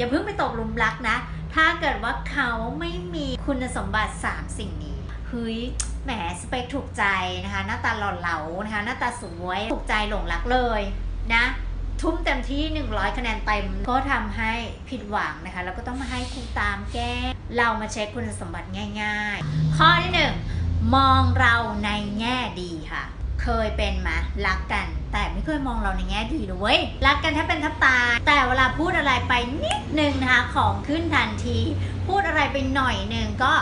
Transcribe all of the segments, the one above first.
อย่าเพิ่งไปตกหลุมรักนะ ถ้าเกิดว่าเขาไม่มีคุณสมบัติ 3 สิ่งนี้เฮ้ยแหมสเปคถูกใจนะคะ หน้าตาหล่อเหลานะคะ หน้าตาสวยถูกใจหลงรักเลยนะ ทุ่มเต็มที่ 100 คะแนนเต็ม ก็ทำให้ผิดหวังนะคะ แล้วก็ต้องมาให้คุณตามแก้เรามาเช็คคุณสมบัติง่าย ๆ ข้อที่ 1 มองเราในแง่ดีค่ะ เคยเป็นไหมรักกัน แต่ไม่เคยมองเราในแง่ดีเลยรักกันแทบเป็นแทับตายแต่ ลาพูดอะไรไปนิดนึงนะคะของขึ้นทันที พูดอะไรไปหน่อยหนึ่งก็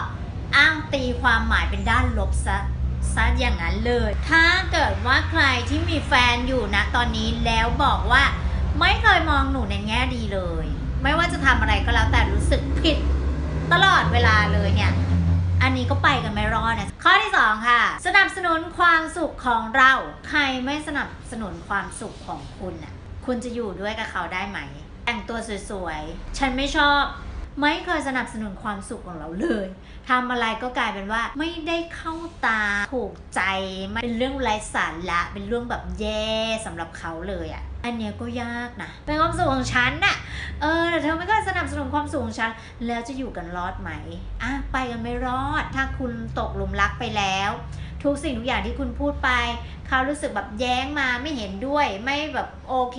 อ้างตีความหมายเป็นด้านลบซะซะอย่างนั้นเลย ถ้าเกิดว่าใครที่มีแฟนอยู่นะตอนนี้แล้วบอกว่า ไม่เคยมองหนูในแง่ดีเลย ไม่ว่าจะทำอะไรก็แล้วแต่รู้สึกผิดตลอดเวลาเลยเนี่ย อันนี้ก็ไปกันไม่รอดนะ ข้อที่ 2 ค่ะ สนับสนุนความสุขของเรา ใครไม่สนับสนุนความสุขของคุณน่ะ คุณจะอยู่ด้วยกับเขาได้ไหม แต่งตัวสวยๆ ฉันไม่ชอบ ไม่เคยสนับสนุนความสุขของเราเลยทำอะไรก็กลายเป็นว่าไม่ได้เข้าตาถูกใจมันเป็นเรื่องไร้สาระเป็นเรื่องแบบแย่สำหรับเขาเลยอะ่ะอันเนี้ยก็ยากนะ เป็นความสุขของฉันน่ะ เออแต่เธอไม่เคยสนับสนุนความสุขของฉัน แล้วจะอยู่กันรอดไหมอะไปกันไม่รอด ถ้าคุณตกหลุมรักไปแล้ว ทุกสิ่งทุกอย่างที่คุณพูดไป เขารู้สึกแบบแย้งมาไม่เห็นด้วยไม่แบบโอเค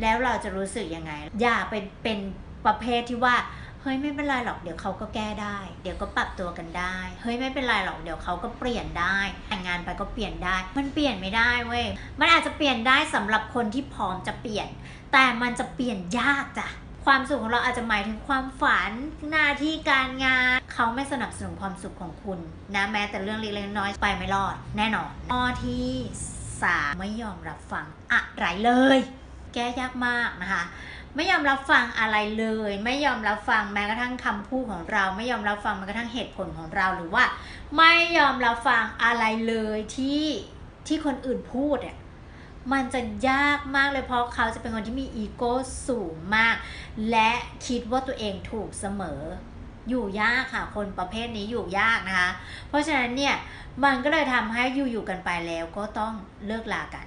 แล้วเราจะรู้สึกยังไง อย่าเป็นเป็นประเภทที่ว่าเฮ้ยไม่เป็นไรหรอกเดี๋ยวเขาก็แก้ได้ เดี๋ยวก็ปรับตัวกันได้เฮ้ยไม่เป็นไรหรอกเดี๋ยวเขาก็เปลี่ยนได้ แต่งงานไปก็เปลี่ยนได้ มันเปลี่ยนไม่ได้เว้ยมันอาจจะเปลี่ยนได้สำหรับคนที่พร้อมจะเปลี่ยน แต่มันจะเปลี่ยนยากจ้ะ ความสุขของเราอาจจะหมายถึงความฝันหน้าที่การงาน เขาไม่สนับสนุนความสุขของคุณนะแม้แต่เรื่องเล็กๆน้อยๆไปไม่รอด แน่นอนข้อที่สามไม่ยอมรับฟังอะไรเลย แก้ยากมากนะคะไม่ยอมรับฟังอะไรเลย ไม่ยอมรับฟังแม้กระทั่งคำพูดของเรา ไม่ยอมรับฟังแม้กระทั่งเหตุผลของเราหรือว่า ไม่ยอมรับฟังอะไรเลยที่ที่คนอื่นพูดเนี่ย มันจะยากมากเลยเพราะเขาจะเป็นคนที่มีอีโก้สูงมาก และคิดว่าตัวเองถูกเสมอ อยู่ยากค่ะ คนประเภทนี้อยู่ยากนะคะ เพราะฉะนั้นเนี่ย มันก็เลยทำให้อยู่อยู่กันไปแล้วก็ต้องเลิกลากัน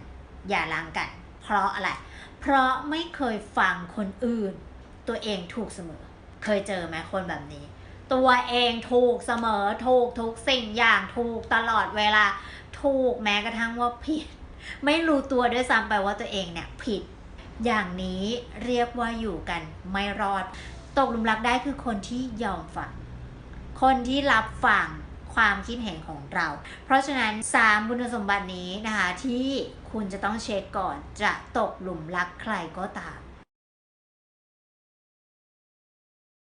อย่าล้างกัน เพราะอะไร เพราะไม่เคยฟังคนอื่น ตัวเองถูกเสมอ เคยเจอไหมคนแบบนี้ตัวเองถูกเสมอถูกทุกสิ่งอย่างถูกตลอดเวลา ถูกแม้กระทั่งว่าผิด ไม่รู้ตัวด้วยซ้ำไปว่าตัวเองเนี่ยผิด อย่างนี้เรียกว่าอยู่กันไม่รอด ตกหลุมรักได้คือคนที่ยอมฟัง คนที่รับฟังความคิดเห็นของเรา เพราะฉะนั้นสามคุณสมบัตินี้นะคะที่คุณจะต้องเช็คก่อนจะตกหลุมรักใครก็ตาม